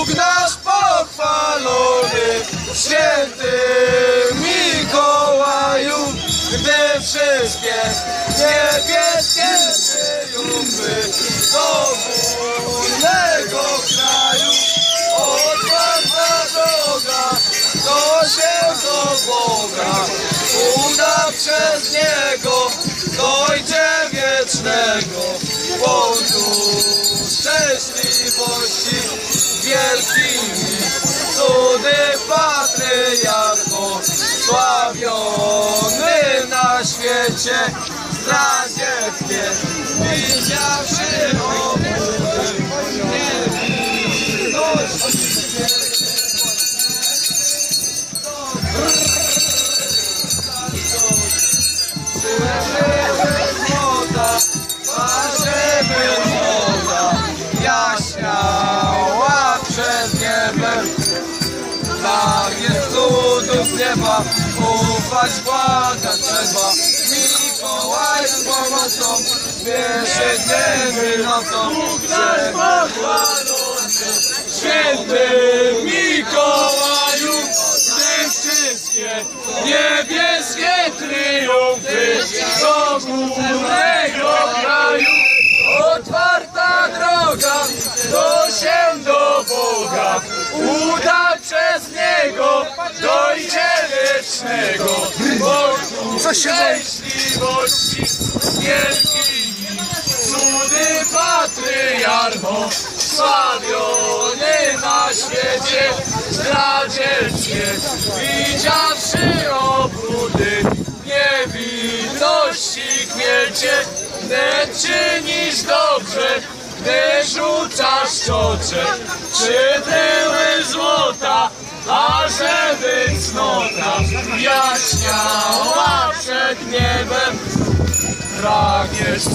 Bóg nasz pochwalony, święty Mikołaju, gdy wszystkie niebieskie triumfy do wolnego kraju, otwarta droga, to się do Boga uda przez Niego, dojdzie wiecznego powodu szczęśliwości wielkimi cudy patriarcho sławiony na świecie. Zdradzieckie widziawszy niebem. Tak jest cudów nieba, ufać, błagać trzeba. Mikołaj z pomocą, śpieszy dniem i nocą, że Święty Mikołaju, ty wszystkie triumfy Co się szczęśliwości cudy patriarcho, sławiony na świecie, zdradzieckie, widziawszy obrudy, niewinności kwiecie, gdy czynisz dobrze, gdy rzucasz czocze, czy były złota, a żeby cnota jaśniała pragniesz